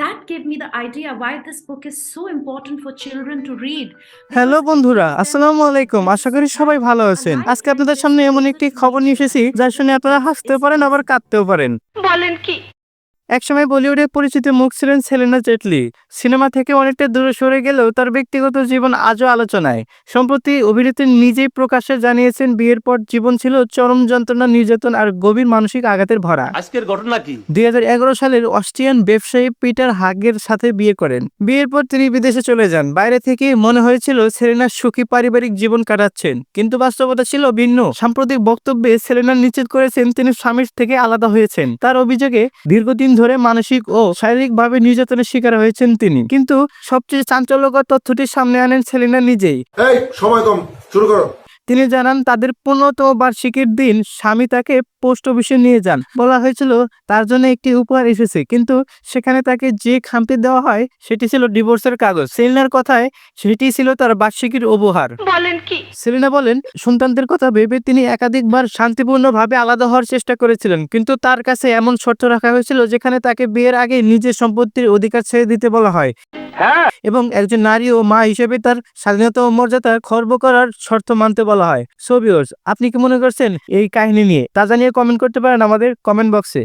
that gave me the idea why this book is so important for children to read. Hello বন্ধুরা আসসালামু আলাইকুম। আশা করি সবাই ভালো আছেন। আজকে আপনাদের সামনে এমন একটি খবর নিয়ে এসেছি যা শুনে আপনারা হাসতে পারেন আবার কাঁদতেও পারেন। বলেন কি? একসময় বলিউডে পরিচিত মুখ ছিলেন সেলেনা জেটলি। সিনেমা থেকে অনেকটা দূরে সরে গেলেও তার ব্যক্তিগত জীবন আজও আলোচনায়। সম্প্রতি অভিনেত্রী নিজেই প্রকাশ্যে জানিয়েছেন বিয়ের পর জীবন ছিল চরম যন্ত্রণা নির্যাতন আর গভীর মানসিক আঘাতের ভরা। আজকের ঘটনা কি? দুই সালের অস্ট্রিয়ান ব্যবসায়ী পিটার হাগের সাথে বিয়ে করেন। বিয়ের পর তিনি বিদেশে চলে যান। বাইরে থেকে মনে হয়েছিল সেলেনা সুখী পারিবারিক জীবন কাটাচ্ছেন কিন্তু বাস্তবতা ছিল ভিন্ন। সাম্প্রতিক বক্তব্যে সেলেনা নিশ্চিত করেছেন তিনি স্বামীর থেকে আলাদা হয়েছেন। তার অভিযোগে দীর্ঘদিন ধরে মানসিক ও শারীরিকভাবে নির্যাতনের শিকার হয়েছেন তিনি। কিন্তু সবচেয়ে চাঞ্চল্যকর তথ্যটি সামনে আনেন সেলিনা নিজেই। এই, সময় কম। শুরু করো। তিনি জানান তাদের পনেরোতম বার্ষিকীর দিন স্বামী তাকে পোস্ট অফিসে নিয়ে যান। বলা হয়েছিল তার জন্য একটি উপহার এসেছে। কিন্তু সেখানে তাকে যে খামতি দেওয়া হয় সেটি ছিল ডিভোর্সের কাগজ। সেলিনার কথায় সেটি ছিল তার বার্ষিকীর উপহার। বলেন কি? সেলিনা বলেন সন্তানদের কথা ভেবে তিনি একাধিকবার শান্তিপূর্ণভাবে আলাদা হওয়ার চেষ্টা করেছিলেন। কিন্তু তার কাছে এমন শর্ত রাখা হয়েছিল যেখানে তাকে বিয়ের আগে নিজের সম্পত্তির অধিকার ছেড়ে দিতে বলা হয়। এবং একজন নারী ও মা হিসেবে তার স্বাধীনতা ও মর্যাদা খর্ব করার শর্ত মানতে বলা হয়। সো আপনি কি মনে করছেন এই কাহিনী নিয়ে? তা জানিয়ে কমেন্ট করতে পারেন আমাদের কমেন্ট বক্সে